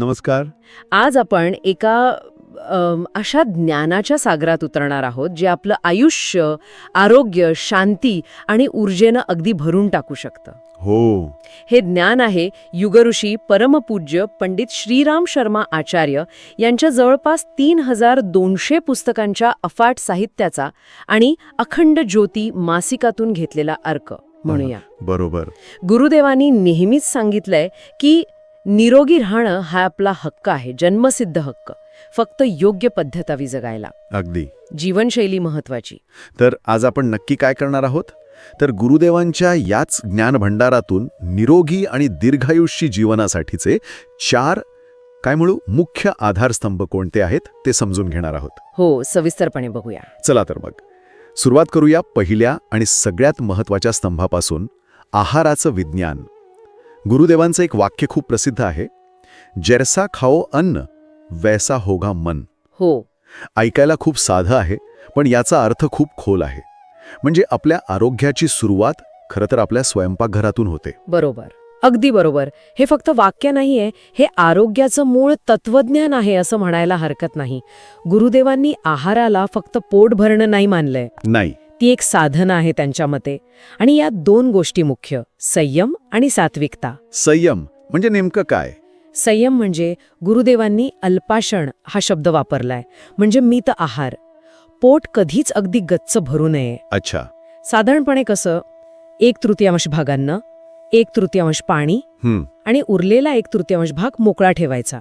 नमस्कार. आज आपण एका अशा ज्ञानाच्या सागरात उतरणार आहोत जे आपलं आयुष्य आरोग्य शांती आणि ऊर्जेनं अगदी भरून टाकू शकतं. हो. हे ज्ञान आहे युगऋषी परमपूज्य पंडित श्रीराम शर्मा आचार्य यांच्या जवळपास तीन हजार दोनशे पुस्तकांच्या अफाट साहित्याचा आणि अखंड ज्योती मासिकातून घेतलेला अर्क. म्हणूया. बरोबर. गुरुदेवांनी नेहमीच सांगितलंय की निरोगी राहणं हा आपला हक्क आहे जन्मसिद्ध हक्क. फक्त योग्य पद्धत हवी जगायला. अगदी. जीवनशैली महत्वाची. तर आज आपण नक्की काय करणार आहोत? तर गुरुदेवांच्या याच ज्ञान भंडारातून निरोगी आणि दीर्घायुष्यी जीवनासाठीचे चार काय म्हणू मुख्य आधारस्तंभ कोणते आहेत ते समजून घेणार आहोत. हो सविस्तरपणे बघूया. चला तर मग. सुरुवात करूया पहिल्या आणि सगळ्यात महत्त्वाच्या स्तंभापासून आहाराचं विज्ञान. गुरुदेवांचं एक वाक्य खूप प्रसिद्ध आहे. जैसा खाओ अन्न वैसा होगा मन. हो. ऐकायला खूप साधं आहे पण याचा अर्थ खूप खोल आहे. म्हणजे आपल्या आरोग्याची सुरुवात खरं तर आपल्या स्वयंपाकघरातून होते. बरोबर. अगदी बरोबर. हे फक्त वाक्य नाहीये हे आरोग्याचं मूळ तत्वज्ञान आहे असं म्हणायला हरकत नाही. गुरुदेवांनी आहाराला फक्त पोट भरणं नाही मानलंय. नाही. ती एक साधना आहे त्यांच्या मते. आणि यात दोन गोष्टी मुख्य संयम आणि सात्विकता. संयम म्हणजे नेमकं काय? संयम म्हणजे गुरुदेवांनी अल्पाषण हा शब्द वापरलाय. म्हणजे मित आहार. पोट कधीच अगदी गच्च भरू नये. अच्छा. साधारणपणे कसं? एक तृतीयांश भागांना एक तृतीयांश पाणी आणि उरलेला एक तृतीयांश भाग मोकळा ठेवायचा.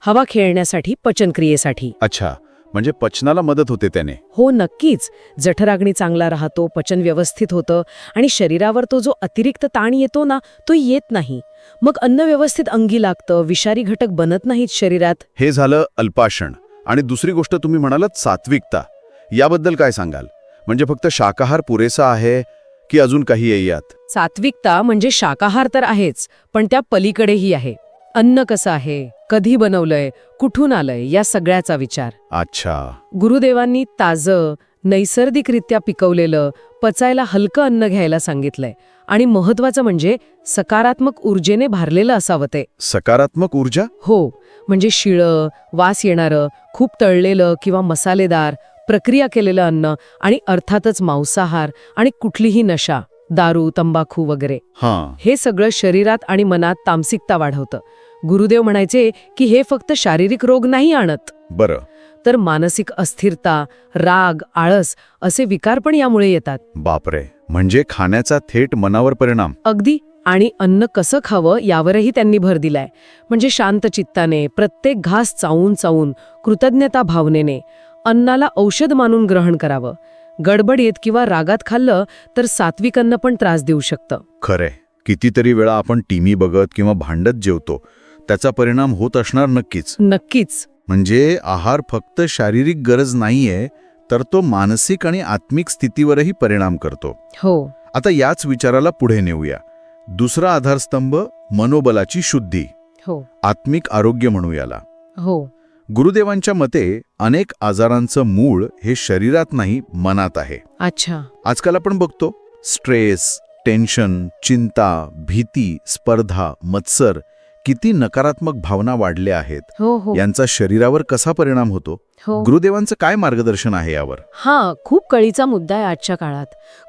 हवा खेळण्यासाठी पचनक्रियेसाठी. अच्छा. म्हणजे पचनाला मदत होते त्याने. हो नक्कीच. जठराग्नी चांगला राहतो पचन व्यवस्थित होतं आणि शरीरावर तो जो अतिरिक्त ताण येतो ना तो येत नाही. मग अन्न व्यवस्थित अंगी लागतं विषारी घटक बनत नाहीत शरीरात? हे झालं अल्पाषण. आणि दुसरी गोष्ट तुम्ही म्हणालात सात्विकता. याबद्दल काय सांगाल? म्हणजे फक्त शाकाहार पुरेसा आहे की अजून काही यात सात्विकता म्हणजे शाकाहार तर आहेच पण त्या पलीकडेही आहे. अन्न कसं आहे? कधी बनवलंय? कुठून आलंय? या सगळ्याचा विचार. अच्छा. गुरुदेवांनी ताजं नैसर्गिकरित्या पिकवलेलं पचायला हलकं अन्न घ्यायला सांगितलंय. आणि महत्वाचं म्हणजे सकारात्मक ऊर्जेने भारलेलं असावं ते. सकारात्मक ऊर्जा? हो. म्हणजे शिळं वास येणारं खूप तळलेलं किंवा मसालेदार प्रक्रिया केलेलं अन्न आणि अर्थातच मांसाहार आणि कुठलीही नशा दारू तंबाखू वगैरे. हां. हे सगळं शरीरात आणि मनात तामसिकता वाढवतं. गुरुदेव म्हणायचे की हे फक्त शारीरिक रोग नाही आणत. बरं. तर मानसिक अस्थिरता राग आळस असे विकार पण यामुळे येतात. बापरे. म्हणजे खाण्याचा थेट मनावर परिणाम. अगदी. आणि अन्न कसं खावं यावरही त्यांनी भर दिलाय. म्हणजे शांत चित्ताने प्रत्येक घास चावून चावून कृतज्ञता भावनेने अन्नाला औषध मानून ग्रहण करावं. गडबडीत किंवा रागात खाल्लं तर सात्विक अन्न पण त्रास देऊ शकतं. खरंय. कितीतरी वेळा आपण टीव्ही बघत किंवा भांडत जेवतो. त्याचा परिणाम होत असणार नक्कीच. नक्कीच. म्हणजे आहार फक्त शारीरिक गरज नाहीये तर तो मानसिक आणि आत्मिक स्थितीवरही परिणाम करतो. हो. आता याच विचाराला पुढे नेऊया. दुसरा आधारस्तंभ मनोबलाची शुद्धी. हो. आत्मिक आरोग्य म्हणू याला. हो. गुरुदेवांच्या मते अनेक आजारांचं मूळ हे शरीरात नाही मनात आहे. अच्छा. आजकाल आपण बघतो स्ट्रेस टेन्शन चिंता भीती स्पर्धा मत्सर किती नकारात्मक भावना वाढल्या आहेत? हो हो. यांचा शरीरावर कसा परिणाम होतो? हो. गुरुदेवांचं काय मार्गदर्शन आहे यावर? हा खूप कळीचा मुद्दा आहे आजच्या काळात.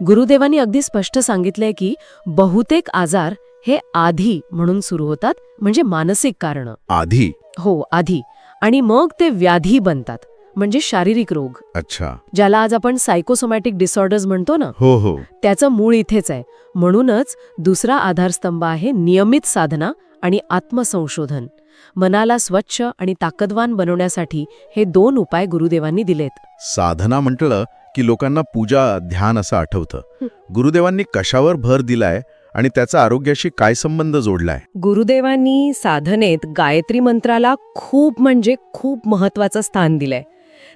गुरुदेवांनी अगदी स्पष्ट सांगितलंय की बहुतेक आजार हे आधी म्हणून सुरू होतात म्हणजे मानसिक कारणं. आधी? हो आधी. आणि मग ते व्याधी बनतात म्हणजे शारीरिक रोग. अच्छा. ज्याला आज आपण सायकोसोमॅटिक डिसऑर्डर्स म्हणतो ना? हो हो. त्याचं मूळ इथेच आहे. म्हणूनच दुसरा आधारस्तंभ आहे नियमित साधना आणि आत्मसंशोधन. मनाला स्वच्छ आणि ताकदवान बनवण्यासाठी हे दोन उपाय गुरुदेवांनी दिलेत. साधना म्हटलं की लोकांना पूजा ध्यान असं आठवतं. गुरुदेवांनी कशावर भर दिलाय आणि त्याचा आरोग्याशी काय संबंध जोडलाय? गुरुदेवांनी साधनेत गायत्री मंत्राला खूप म्हणजे खूप महत्वाचं स्थान दिलंय.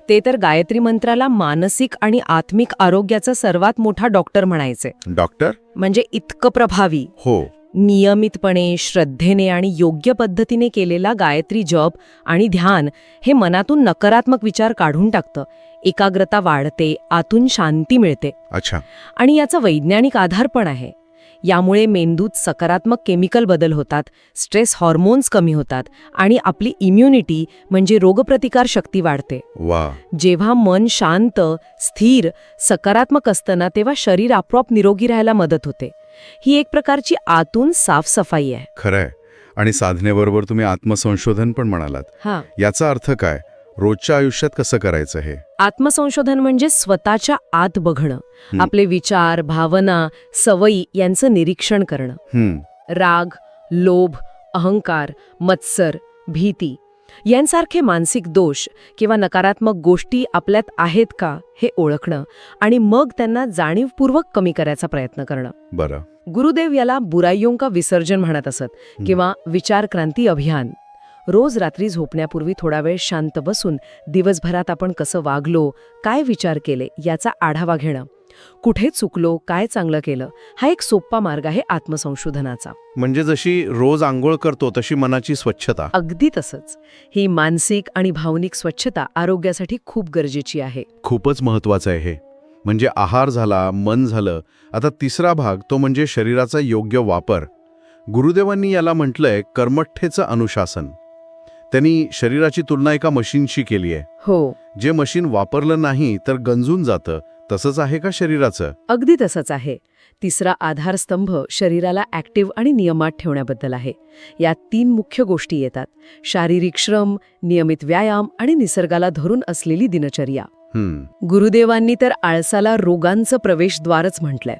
ते तर गायत्री मंत्राला मानसिक आणि आत्मिक आरोग्याचा सर्वात मोठा डॉक्टर म्हणायचे. डॉक्टर? म्हणजे इतकं प्रभावी. हो. नियमितपणे श्रद्धेने आणि योग्य पद्धतीने केलेला गायत्री जप आणि ध्यान हे मनातून नकारात्मक विचार काढून टाकतं. एकाग्रता वाढते आतून शांती मिळते. अच्छा. आणि याचा वैज्ञानिक आधार पण आहे. यामुळे मेंदूत सकारात्मक केमिकल बदल होतात स्ट्रेस हॉर्मोन्स कमी होतात आणि आपली इम्युनिटी म्हणजे रोगप्रतिकार शक्ती वाढते. वा. जेव्हा मन शांत स्थिर सकारात्मक असतं ना तेव्हा शरीर आपोआप निरोगी राहायला मदत होते. ही एक प्रकारची आतून साफसफाई आहे. खरंय. आणि साधनेबरोबर तुम्ही आत्मसंशोधन पण म्हणालात. हा. याचा अर्थ काय? रोजच्या आयुष्यात कसं करायचं हे? आत्मसंशोधन म्हणजे स्वतःच्या आत बघणं. आपले विचार भावना सवयी यांचं निरीक्षण करणं. हम्म. राग लोभ अहंकार मत्सर भीती यांसारखे मानसिक दोष किंवा नकारात्मक गोष्टी आपल्यात आहेत का हे ओळखणं आणि मग त्यांना जाणीवपूर्वक कमी करायचा प्रयत्न करणं. बरं. गुरुदेव याला बुराईयों का विसर्जन म्हणत असत किंवा विचार क्रांती अभियान. रोज रात्री झोपण्यापूर्वी थोडा वेळ शांत बसून दिवसभरात आपण कसं वागलो काय विचार केले याचा आढावा घेणं. कुठे चुकलो काय चांगलं केलं हा एक सोप्पा मार्ग आहे आत्मसंशोधनाचा. म्हणजे जशी रोज आंघोळ करतो तशी मनाची स्वच्छता. अगदी तसंच. ही मानसिक आणि भावनिक स्वच्छता आरोग्यासाठी खूप गरजेची आहे. खूपच महत्वाचं आहे हे. म्हणजे आहार झाला मन झालं आता तिसरा भाग तो म्हणजे शरीराचा योग्य वापर. गुरुदेवांनी याला म्हटलंय कर्मठ्ठेचं अनुशासन. त्यांनी शरीराची तुलना एका मशीनशी केली आहे हो. जे मशीन वापरलं नाही तर गंजून जातं तसंच आहे का शरीराचं? अगदी तसंच आहे. तिसरा आधारस्तंभ शरीराला ॲक्टिव्ह आणि नियमात ठेवण्याबद्दल आहे. यात तीन मुख्य गोष्टी येतात. शारीरिक श्रम नियमित व्यायाम आणि निसर्गाला धरून असलेली दिनचर्या. गुरुदेवांनी तर आळसाला रोगांचं प्रवेशद्वारच म्हटलंय.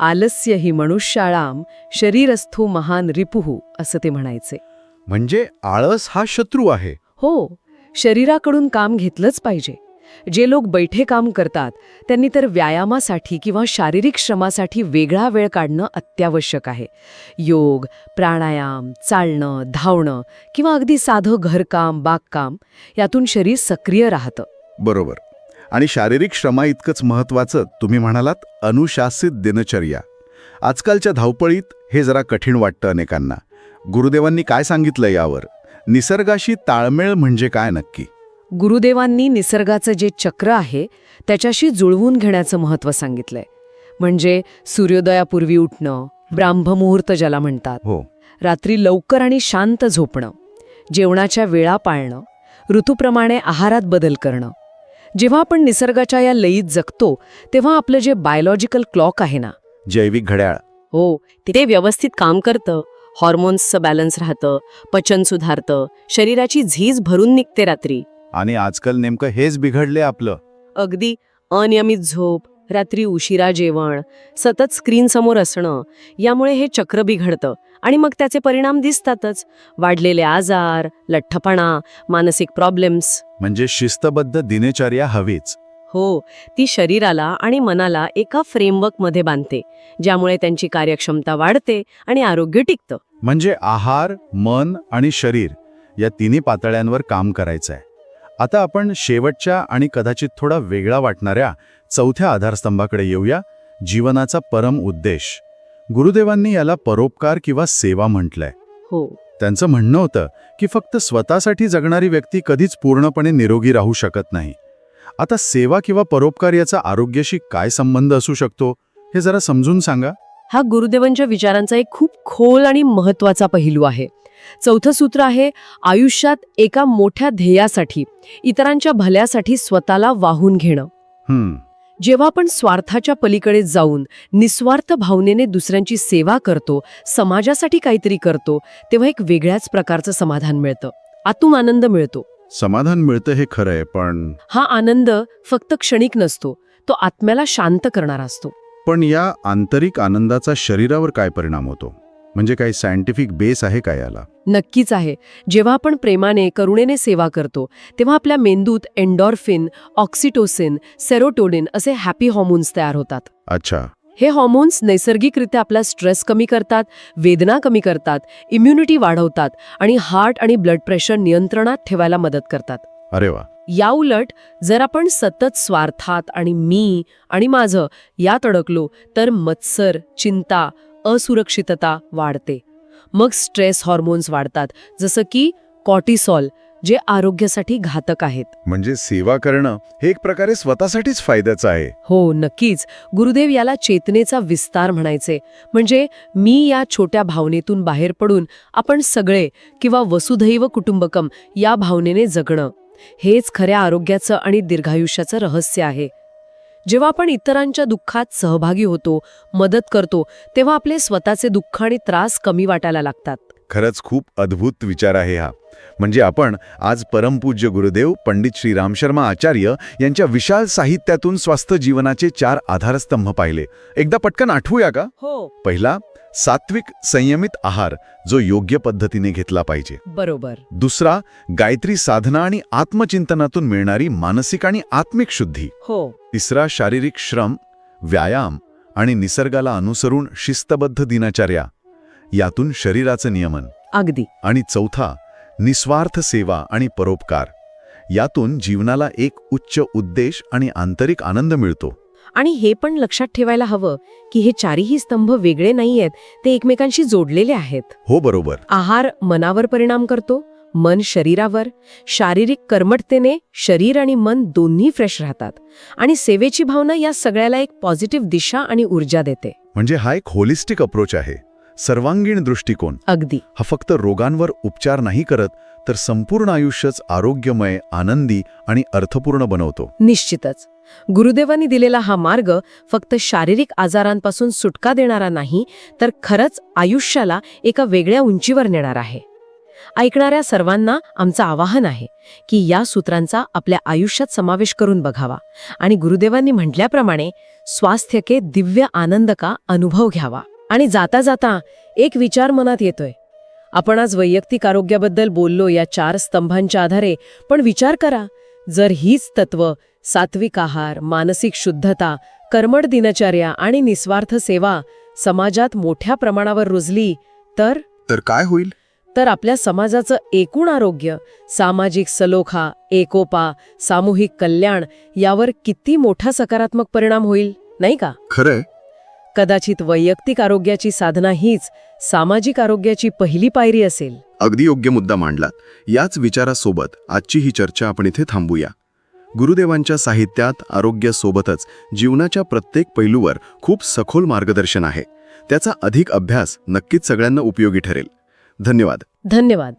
आलस्य ही मनुष्याळाम शरीरस्थो महान रिपुहू असं ते म्हणायचे. म्हणजे आळस हा शत्रू आहे. हो शरीराकडून काम घेतलंच पाहिजे. जे लोक बैठे काम करतात त्यांनी तर व्यायामासाठी किंवा शारीरिक श्रमासाठी वेगळा वेळ काढणं अत्यावश्यक आहे. योग प्राणायाम चालणं धावणं किंवा अगदी साधं घरकाम बागकाम यातून शरीर सक्रिय राहतं. बरोबर. आणि शारीरिक श्रमा इतकंच महत्वाचं तुम्ही म्हणालात अनुशासित दिनचर्या. आजकालच्या धावपळीत हे जरा कठीण वाटतं अनेकांना. गुरुदेवांनी काय सांगितलं यावर? निसर्गाशी ताळमेळ म्हणजे काय नक्की? गुरुदेवांनी निसर्गाचं जे चक्र आहे त्याच्याशी जुळवून घेण्याचं महत्त्व सांगितलंय. म्हणजे सूर्योदयापूर्वी उठणं ब्राह्ममुहूर्त ज्याला म्हणतात. हो. रात्री लवकर आणि शांत झोपणं जेवणाच्या वेळा पाळणं ऋतूप्रमाणे आहारात बदल करणं. जेव्हा आपण निसर्गाच्या या लयीत जगतो तेव्हा आपलं जे बायोलॉजिकल क्लॉक आहे ना. जैविक घड्याळ. हो ते व्यवस्थित काम करतं हॉर्मोन्सचं बॅलन्स राहतं पचन सुधारतं शरीराची झीज भरून निघते रात्री. आणि आजकाल नेमकं हेच बिघडले आपलं. अगदी अनियमित झोप रात्री उशिरा जेवण सतत स्क्रीन समोर असणं यामुळे हे चक्र बिघडतं आणि मग त्याचे परिणाम दिसतातच. वाढलेले आजार लठ्ठपणा मानसिक प्रॉब्लेम्स म्हणजे शिस्तबद्ध दिनचर्या हवीच. हो ती शरीराला आणि मनाला एका फ्रेमवर्कमध्ये बांधते ज्यामुळे त्यांची कार्यक्षमता वाढते आणि आरोग्य टिकतं. म्हणजे आहार मन आणि शरीर या तिन्ही पातळ्यांवर काम करायचं आहे आता आपण शेवटच्या आणि कदाचित थोडा वेगळा वाटणाऱ्या चौथ्या आधारस्तंभाकडे येऊया जीवनाचा परम उद्देश. गुरुदेवांनी याला परोपकार किंवा सेवा म्हटलंय. हो. त्यांचं म्हणणं होतं की फक्त स्वतःसाठी जगणारी व्यक्ती कधीच पूर्णपणे निरोगी राहू शकत नाही. आता सेवा किंवा परोपकार याचा आरोग्याशी काय संबंध असू शकतो हे जरा समजून सांगा. हा गुरुदेवांच्या विचारांचा एक खूप खोल आणि महत्त्वाचा पैलू आहे. चौथं सूत्र आहे आयुष्यात एका मोठ्या ध्येयासाठी इतरांच्या भल्यासाठी स्वतःला वाहून घेणं. जेव्हा आपण स्वार्थाच्या पलीकडे जाऊन निस्वार्थ भावनेने दुसऱ्यांची सेवा करतो समाजासाठी काहीतरी करतो तेव्हा एक वेगळ्याच प्रकारचं समाधान मिळतं. आतून आनंद मिळतो. समाधान मिळतं हे खरंय पण हा आनंद फक्त क्षणिक नसतो तो आत्म्याला शांत करणारा असतो. पण या आंतरिक आनंदाचा शरीरावर काय परिणाम होतो? म्हणजे काही सायंटिफिक बेस आहे का याला? नक्कीच आहे. जेव्हा आपण प्रेमाने करुणेने सेवा करतो तेव्हा आपल्या मेंदूत एन्डॉर्फिन ऑक्सिटोसिन सेरोटोनिन असे हॅपी हॉर्मोन्स तयार होतात. अच्छा. हे हॉर्मोन्स नैसर्गिकरित्या आपला स्ट्रेस कमी करतात वेदना कमी करतात इम्युनिटी वाढवतात आणि हार्ट आणि ब्लड प्रेशर नियंत्रणात ठेवायला मदत करतात. अरे वा. याउलट जर आपण सतत स्वार्थात आणि मी आणि माझं यात अडकलो तर मत्सर चिंता असुरक्षितता वाढते. मग स्ट्रेस हॉर्मोन्स वाढतात जसं की कॉर्टिसॉल जे आरोग्यासाठी घातक आहेत. म्हणजे सेवा करणं हे एक प्रकारे स्वतःसाठीच फायद्याचं आहे. हो नक्कीच. गुरुदेव याला चेतनेचा विस्तार म्हणायचे. म्हणजे मी या छोट्या भावनेतून बाहेर पडून आपण सगळे किंवा वसुधैव कुटुंबकम या भावनेने जगणं. हेच खऱ्या आरोग्याचं आणि दीर्घायुष्याचं रहस्य आहे. जेव्हा आपण इतरांच्या दुःखात सहभागी होतो मदत करतो तेव्हा आपले स्वतःचे दुःख आणि त्रास कमी वाटायला लागतात. खरंच खूप अद्भुत विचार आहे हा. म्हणजे आपण आज परमपूज्य गुरुदेव पंडित श्री रामशर्मा आचार्य यांच्या विशाल साहित्यातून स्वस्थ जीवनाचे चार आधारस्तंभ पाहिले. एकदा पटकन आठवूया का? हो. पहिला सात्विक संयमित आहार जो योग्य पद्धतीने घेतला पाहिजे. बरोबर. दुसरा गायत्री साधना आणि आत्मचिंतनातून मिळणारी मानसिक आणि आत्मिक शुद्धी. हो. तिसरा शारीरिक श्रम व्यायाम आणि निसर्गाला अनुसरून शिस्तबद्ध दिनचर्या यातून शरीराचं नियमन. अगदी. आणि चौथा निस्वार्थ सेवा आणि परोपकार यातून जीवनाला एक उच्च उद्देश आणि आंतरिक आनंद मिळतो. आणि हे पण लक्षात ठेवायला हवं की हे चारही स्तंभ वेगळे नाहीयेत ते एकमेकांशी जोडलेले आहेत. हो बरोबर. आहार मनावर परिणाम करतो मन शरीरावर शारीरिक कर्मठतेने शरीर आणि मन दोन्ही फ्रेश राहतात आणि सेवेची भावना या सगळ्याला एक पॉझिटिव्ह दिशा आणि ऊर्जा देते. म्हणजे हा एक होलिस्टिक अप्रोच आहे सर्वांगीण दृष्टिकोन. अगदी. हा फक्त रोगांवर उपचार नाही करत तर संपूर्ण आयुष्यच आरोग्यमय आनंदी आणि अर्थपूर्ण बनवतो. निश्चितच. गुरुदेवांनी दिलेला हा मार्ग फक्त शारीरिक आजारांपासून सुटका देणारा नाही तर खरंच आयुष्याला एका वेगळ्या उंचीवर नेणार आहे. ऐकणाऱ्या सर्वांना आमचं आवाहन आहे की या सूत्रांचा आपल्या आयुष्यात समावेश करून बघावा आणि गुरुदेवांनी म्हटल्याप्रमाणे स्वास्थ्य के दिव्य आनंद का अनुभव घ्यावा. आणि जाता जाता एक विचार मनात येतोय. आपण आज वैयक्तिक आरोग्याबद्दल बोललो या चार स्तंभांच्या आधारे पण विचार करा जर हीच तत्व सात्विक आहार मानसिक शुद्धता कर्मठ दिनचर्या आणि निस्वार्थ सेवा समाजात मोठ्या प्रमाणावर रुजली तर तर काय होईल? तर आपल्या समाजाचं एकूण आरोग्य सामाजिक सलोखा एकोपा सामूहिक कल्याण यावर किती मोठा सकारात्मक परिणाम होईल नाही का? खरंय. कदाचित वैयक्तिक आरोग्याची साधना हीच सामाजिक आरोग्याची पहिली पायरी असेल. अगदी योग्य मुद्दा मांडलात. याच विचारासोबत आजची ही चर्चा आपण इथे थांबूया. गुरुदेवांच्या साहित्यात आरोग्यासोबतच जीवनाच्या प्रत्येक पैलूवर खूप सखोल मार्गदर्शन आहे. त्याचा अधिक अभ्यास नक्कीच सगळ्यांना उपयोगी ठरेल. धन्यवाद. धन्यवाद.